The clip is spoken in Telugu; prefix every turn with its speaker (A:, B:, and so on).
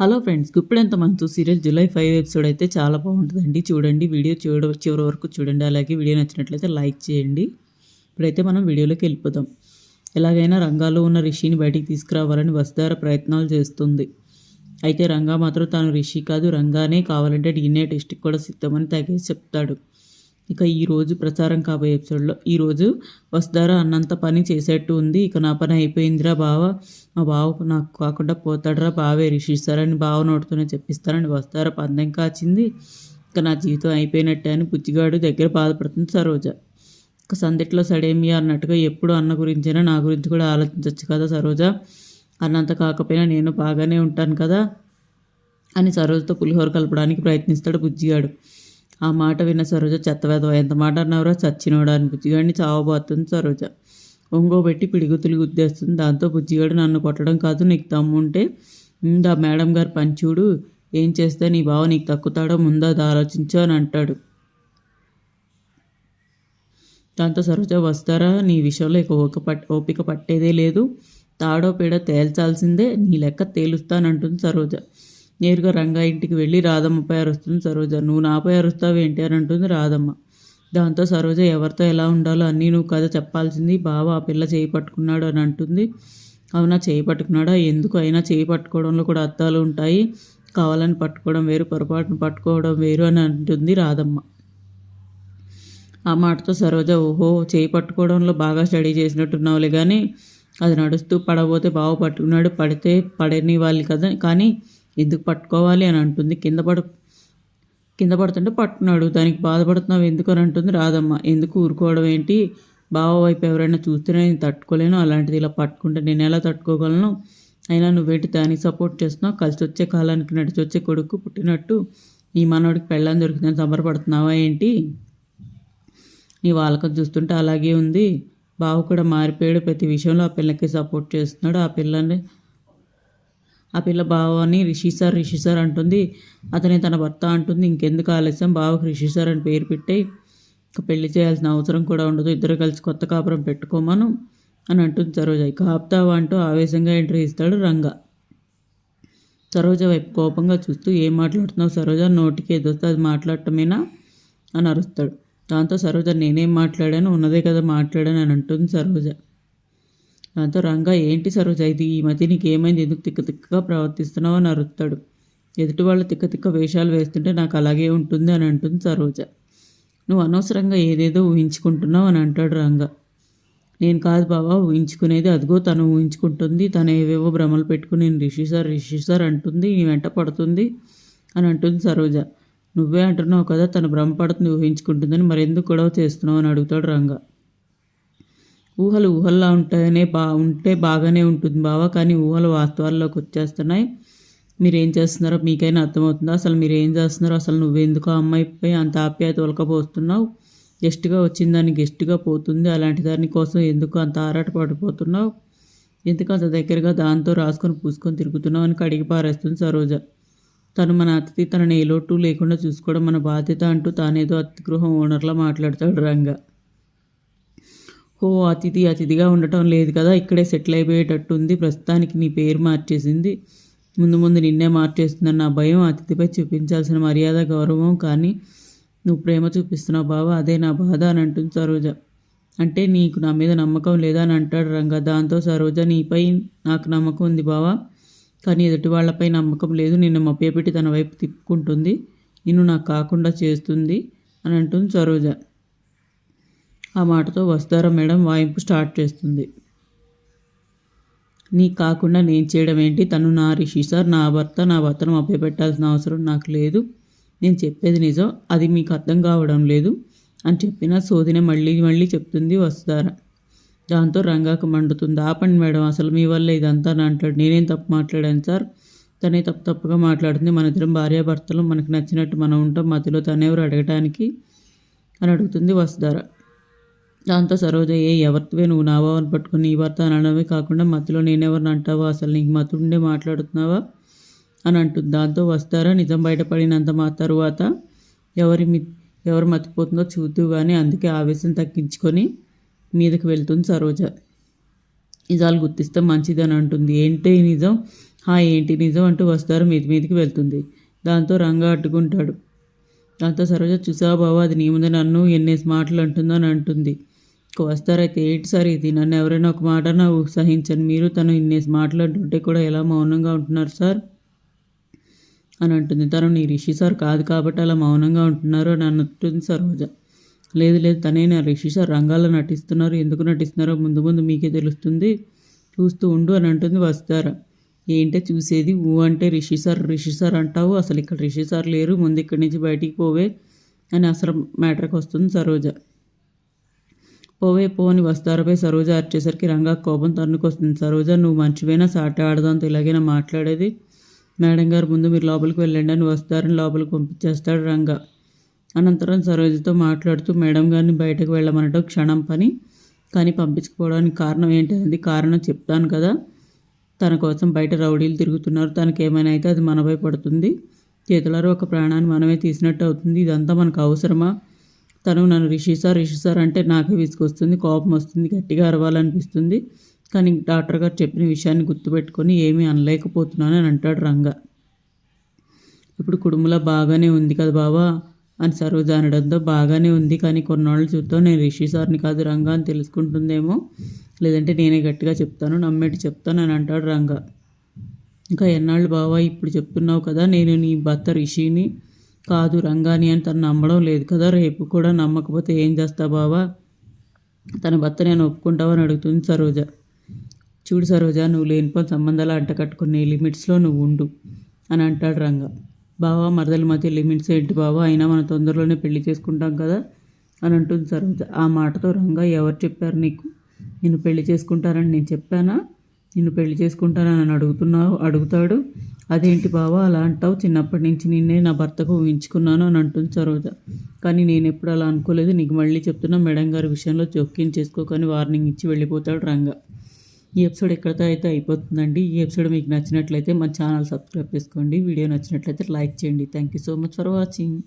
A: హలో ఫ్రెండ్స్ గుప్పిడంత మంత్ సీరియల్ జూలై ఫైవ్ ఎపిసోడ్ అయితే చాలా బాగుంటుందండి. చూడండి వీడియో చూడ చివరి వరకు చూడండి. అలాగే వీడియో నచ్చినట్లయితే లైక్ చేయండి. ఇప్పుడైతే మనం వీడియోలోకి వెళ్ళిపోదాం. ఎలాగైనా రంగాలో ఉన్న రిషిని బయటికి తీసుకురావాలని వసుధార ప్రయత్నాలు చేస్తుంది. అయితే రంగా మాత్రం తాను రిషి కాదు రంగానే కావాలంటే డిఎన్ఏ టెస్ట్కి కూడా సిద్ధమని తగేసి చెప్తాడు. ఇక ఈరోజు ప్రచారం కాబోయే ఎపిసోడ్లో ఈరోజు వస్తారా అన్నంత పని చేసేట్టు ఉంది. ఇక నా పని అయిపోయిందిరా బావ. మా బావ నాకు కాకుండా పోతాడరా బావే. రిషిస్తారని బావ నోటితోనే చెప్పిస్తారని వస్తారా పందెం కాచింది. ఇక నా జీవితం అయిపోయినట్టే అని పుచ్చిగాడు దగ్గర బాధపడుతుంది సరోజ. ఇక సందిట్లో సడేమి అన్నట్టుగా ఎప్పుడు అన్న గురించైనా నా గురించి కూడా ఆలోచించవచ్చు కదా సరోజ. అన్నంత కాకపోయినా నేను బాగానే ఉంటాను కదా అని సరోజతో పులిహోర కలపడానికి ప్రయత్నిస్తాడు బుజ్జిగాడు. ఆ మాట విన్న సరోజ చెత్తవేదవ ఎంత మాట అన్నారో చచ్చినోడా? అని బుజ్జిగాడిని చావబోతుంది సరోజ. ఒంగోబెట్టి పిడిగుతులు గుద్దేస్తుంది. దాంతో బుజ్జిగాడు నన్ను కొట్టడం కాదు. నీకు తమ్ముంటే ఆ మేడం గారు పంచుడు. ఏం చేస్తే నీ బావ నీకు తక్కుతాడో ముందు అది ఆలోచించు అని అంటాడు. దాంతో సరోజ వస్తారా? నీ విషయంలో ఇక ఓక పట్ ఓపిక పట్టేదే లేదు. తాడో పీడ తేల్చాల్సిందే. నీ లెక్క తేలుస్తానంటుంది సరోజ. నేరుగా రంగా ఇంటికి వెళ్ళి రాధమ్మపై అరుస్తుంది సరోజ. నువ్వు నాపై అరుస్తావేంటి అని అంటుంది రాధమ్మ. దాంతో సరోజ ఎవరితో ఎలా ఉండాలో అన్నీ నువ్వు కథ చెప్పాల్సింది. బావ ఆ పిల్ల చేయి పట్టుకున్నాడు అని అంటుంది. అవునా చేయి పట్టుకున్నాడా? ఎందుకు? అయినా చేయి పట్టుకోవడంలో కూడా అర్థాలు ఉంటాయి. కావాలని పట్టుకోవడం వేరు పొరపాటును పట్టుకోవడం వేరు అని అంటుంది రాధమ్మ. ఆ మాటతో సరోజ ఓహో చేయి పట్టుకోవడంలో బాగా స్టడీ చేసినట్టున్నావులే కానీ అది నడుస్తూ పడబోతే బావ పట్టుకున్నాడు. పడితే పడని వాళ్ళు కదా. కానీ ఎందుకు పట్టుకోవాలి అని అంటుంది. కింద పడ కింద పడుతుంటే పట్టుకున్నాడు. దానికి బాధపడుతున్నావు ఎందుకు అని అంటుంది రాదమ్మ ఎందుకు ఊరుకోవడం ఏంటి? బావ వైపు ఎవరైనా చూస్తేనే నేను తట్టుకోలేను. అలాంటిది ఇలా పట్టుకుంటే నేను ఎలా తట్టుకోగలను? అయినా నువ్వేంటి దానికి సపోర్ట్ చేస్తున్నావు? కలిసి వచ్చే కాలానికి నడిచి వచ్చే కొడుకు పుట్టినట్టు నీ మనవాడికి పెళ్ళని దొరికిందని సంబరపడుతున్నావా ఏంటి? నీ వాళ్ళకం చూస్తుంటే అలాగే ఉంది. బావ కూడా మారిపోయాడు. ప్రతి విషయంలో ఆ పిల్లకి సపోర్ట్ చేస్తున్నాడు. ఆ పిల్లని ఆ పిల్ల బావని రిషి సార్ రిషి సార్ అంటుంది. అతని తన భర్త అంటుంది. ఇంకెందుకు ఆలస్యం? బావకు రిషి సార్ అని పేరు పెట్టి ఇంకా పెళ్ళి చేయాల్సిన అవసరం కూడా ఉండదు. ఇద్దరు కలిసి కొత్త కాపురం పెట్టుకోమను అని అంటుంది సరోజ. ఇక అంటూ ఆవేశంగా ఎంట్రీ ఇస్తాడు రంగ. సరోజ వైపు కోపంగా చూస్తూ ఏం మాట్లాడుతున్నావు సరోజ? నోటికి ఏదొస్తే అది మాట్లాడటమేనా? అని అరుస్తాడు. దాంతో సరోజ నేనేం మాట్లాడాను? ఉన్నదే కదా మాట్లాడాను అని అంటుంది సరోజ. దాంతో రంగా ఏంటి సరోజ ఇది? ఈ మధ్య నీకు ఏమైంది ఎందుకు తిక్క తిక్కగా ప్రవర్తిస్తున్నావు? అని అరుస్తాడు. ఎదుటి వాళ్ళు తిక్క తిక్క వేషాలు వేస్తుంటే నాకు అలాగే ఉంటుంది అని అంటుంది సరోజ. నువ్వు అనవసరంగా ఏదేదో ఊహించుకుంటున్నావు అని అంటాడు రంగా. నేను కాదు బావా ఊహించుకునేది అదిగో తను ఊహించుకుంటుంది. తను ఏవేవో భ్రమలు పెట్టుకుని నేను రిషి సార్ రిషి సార్ అంటుంది నీ వెంట పడుతుంది అని అంటుంది సరోజ. నువ్వే అంటున్నావు కదా తను భ్రమపడుతుంది ఊహించుకుంటుందని మరెందుకు గొడవ చేస్తున్నావు? అని అడుగుతాడు రంగా. ఊహలు ఊహల్లా ఉంటాయనే బా ఉంటే బాగానే ఉంటుంది బావా కానీ ఊహలు వాస్తవాల్లోకి వచ్చేస్తున్నాయి. మీరు ఏం చేస్తున్నారో మీకైనా అర్థమవుతుందా? అసలు మీరు ఏం చేస్తున్నారో? అసలు నువ్వెందుకు ఆ అమ్మాయిపై అంత ఆప్యాయత ఉలకపోస్తున్నావు గెస్ట్గా వచ్చిన దాన్ని గెస్ట్గా పోతుంది అలాంటి దాని కోసం ఎందుకు అంత ఆరాట పడిపోతున్నావు? ఎందుకు అంత దగ్గరగా దాంతో రాసుకొని పూసుకొని తిరుగుతున్నావు అని కడిగి పారేస్తుంది సరోజ. తను మన అతిథి తనని ఏ లోటు లేకుండా చూసుకోవడం మన బాధ్యత అంటూ తానేదో అతిథి గృహం ఓనర్లా మాట్లాడతాడు రంగా. ఓ అతిథి అతిథిగా ఉండటం లేదు కదా ఇక్కడే సెటిల్ అయిపోయేటట్టుంది. ప్రస్తుతానికి నీ పేరు మార్చేసింది. ముందు ముందు నిన్నే మార్చేస్తుందన్న నా భయం అతిథిపై చూపించాల్సిన మర్యాద గౌరవం కానీ నువ్వు ప్రేమ చూపిస్తున్నావు బావా అదే నా బాధ అని అంటుంది సరోజ. అంటే నీకు నా మీద నమ్మకం లేదా అని అంటాడు రంగ. దాంతో సరోజ నీపై నాకు నమ్మకం ఉంది బావా కానీ ఎదుటి వాళ్ళపై నమ్మకం లేదు. నిన్ను మభ్యపెట్టి తన వైపు తిప్పుకుంటుంది. నిన్ను నాకు కాకుండా చేస్తుంది అని అంటుంది సరోజ. ఆ మాటతో వస్తారా మేడం వాయింపు స్టార్ట్ చేస్తుంది. నీ కాకుండా నేను చేయడం ఏంటి? తను నా రిషి సార్ నా భర్త నా భర్తను మభ్యపెట్టాల్సిన అవసరం నాకు లేదు. నేను చెప్పేది నిజం అది మీకు అర్థం కావడం లేదు అని చెప్పిన సోదినే మళ్ళీ మళ్ళీ చెప్తుంది వస్తారా దాంతో రంగాకు మండుతుంది. ఆపండి మేడం అసలు మీ వల్ల ఇదంతా అని అంటాడు. నేనేం తప్పు మాట్లాడాను సార్? తనే తప్పు తప్పుగా మాట్లాడుతుంది. మన ఇద్దరం భార్యాభర్తలు మనకు నచ్చినట్టు మనం ఉంటాం. మధ్యలో తనెవరు అడగటానికి? అని అడుగుతుంది వస్తారా దాంతో సరోజ ఏ ఎవరివే నువ్వు నా బావని పట్టుకుని నీ భర్త అనడమే కాకుండా మధ్యలో నేనెవరిని అంటావా? అసలు నీకు మతుండే మాట్లాడుతున్నావా? అని అంటుంది. దాంతో వస్తారా? నిజం బయటపడినంత మా తరువాత ఎవరి మీ ఎవరు మతిపోతుందో చూద్దు కానీ అందుకే ఆవేశం తగ్గించుకొని మీదకి వెళ్తుంది సరోజ. నిజాలు గుర్తిస్తే మంచిదని అంటుంది. ఏంటి నిజం? హా ఏంటి నిజం? అంటూ వస్తారు మీది మీదికి వెళ్తుంది. దాంతో రంగా అడ్డుకుంటాడు. దాంతో సరోజ చూసావా బావా అది నీ ముందు నన్ను ఎన్నేసి మాటలు అంటుందో అని అంటుంది. వస్తారైతే ఏంటి సార్ ఇది? నన్ను ఎవరైనా ఒక మాట నా సహించను మీరు తను ఇన్ని మాట్లాడుతుంటే కూడా ఎలా మౌనంగా ఉంటున్నారు సార్? అని అంటుంది. తను నీ రిషి సార్ కాదు కాబట్టి అలా మౌనంగా ఉంటున్నారు అని అంటుంది సరోజ లేదు లేదు తనే నా రిషి సార్. రంగాల్లో నటిస్తున్నారు. ఎందుకు నటిస్తున్నారో ముందు ముందు మీకే తెలుస్తుంది. చూస్తూ ఉండు అని అంటుంది వస్తారా ఏంటే చూసేది? ఊ అంటే రిషి సార్ రిషి సార్ అంటావు? అసలు ఇక్కడ రిషి సార్ లేరు. ముందు ఇక్కడి నుంచి బయటికి పోవే అని అసలు మ్యాటర్కి వస్తుంది సరోజ పోవే పో అని వస్తారపై సరోజ అరిచేసరికి రంగా కోపం తన్నుకొస్తుంది. సరోజ నువ్వు మంచివైనా సాట ఆడదాంతో ఇలాగైనా మాట్లాడేది? మేడం గారు ముందు మీరు లోపలికి వెళ్ళండి అని వస్తారని లోపలికి పంపించేస్తాడు రంగా. అనంతరం సరోజతో మాట్లాడుతూ మేడం గారిని బయటకు వెళ్ళమనటం క్షణం పని. కానీ పంపించుకోవడానికి కారణం ఏంటనేది కారణం చెప్తాను కదా. తన కోసం బయట రౌడీలు తిరుగుతున్నారు. తనకి ఏమైనా అయితే అది మనపై పడుతుంది. చేతులారు ఒక ప్రాణాన్ని మనమే తీసినట్టు అవుతుంది. ఇదంతా మనకు అవసరమా? తను నన్ను రిషి సార్ రిషి సార్ అంటే నాకే విసుకొస్తుంది కోపం వస్తుంది గట్టిగా అరవాలనిపిస్తుంది. కానీ డాక్టర్ గారు చెప్పిన విషయాన్ని గుర్తుపెట్టుకొని ఏమీ అనలేకపోతున్నాను అని అంటాడు రంగ. ఇప్పుడు కుడుముల బాగానే ఉంది కదా బావా అని సరోజ అనడంతో బాగానే ఉంది కానీ కొన్నాళ్ళు చూద్దాం నేను రిషి సార్ని కాదు రంగా అని తెలుసుకుంటుందేమో? లేదంటే నేనే గట్టిగా చెప్తాను నమ్మేటి చెప్తాను అని అంటాడు రంగా. ఇంకా ఎన్నాళ్ళు బావా ఇప్పుడు చెప్తున్నావు కదా నేను నీ భర్త రిషిని కాదు రంగాని అని తను నమ్మడం లేదు కదా. రేపు కూడా నమ్మకపోతే ఏం చేస్తా బావా? తన భర్త నేను ఒప్పుకుంటావని అడుగుతుంది సరోజ. చూడు సరోజ నువ్వు లేనిపోని సంబంధాలు అంటకట్టుకునే లిమిట్స్లో నువ్వు ఉండు అని అంటాడు రంగా. బావా మరదల మధ్య లిమిట్స్ ఏంటి బావా? అయినా మనం తొందరలోనే పెళ్ళి చేసుకుంటాం కదా అని అంటుంది సరోజ. ఆ మాటతో రంగా ఎవరు చెప్పారు నీకు? నిన్ను పెళ్ళి చేసుకుంటారని నేను చెప్పానా? నిన్ను పెళ్ళి చేసుకుంటానని అడుగుతున్నావు అడుగుతాడు? అదేంటి బావా అలా అంటావు? చిన్నప్పటి నుంచి నిన్నే నా భర్తకు ఊహించుకున్నాను అని అంటుంది సరోజ. కానీ నేను ఎప్పుడు అలా అనుకోలేదు. నీకు మళ్ళీ చెప్తున్నా మేడం గారి విషయంలో జోక్యం చేసుకోకని వార్నింగ్ ఇచ్చి వెళ్ళిపోతాడు రంగా. ఈ ఎపిసోడ్ ఎక్కడితో అయితే అయిపోతుందండి. ఈ ఎపిసోడ్ మీకు నచ్చినట్లయితే మా ఛానల్ సబ్స్క్రైబ్ చేసుకోండి. వీడియో నచ్చినట్లయితే లైక్ చేయండి. Thank you so much for watching.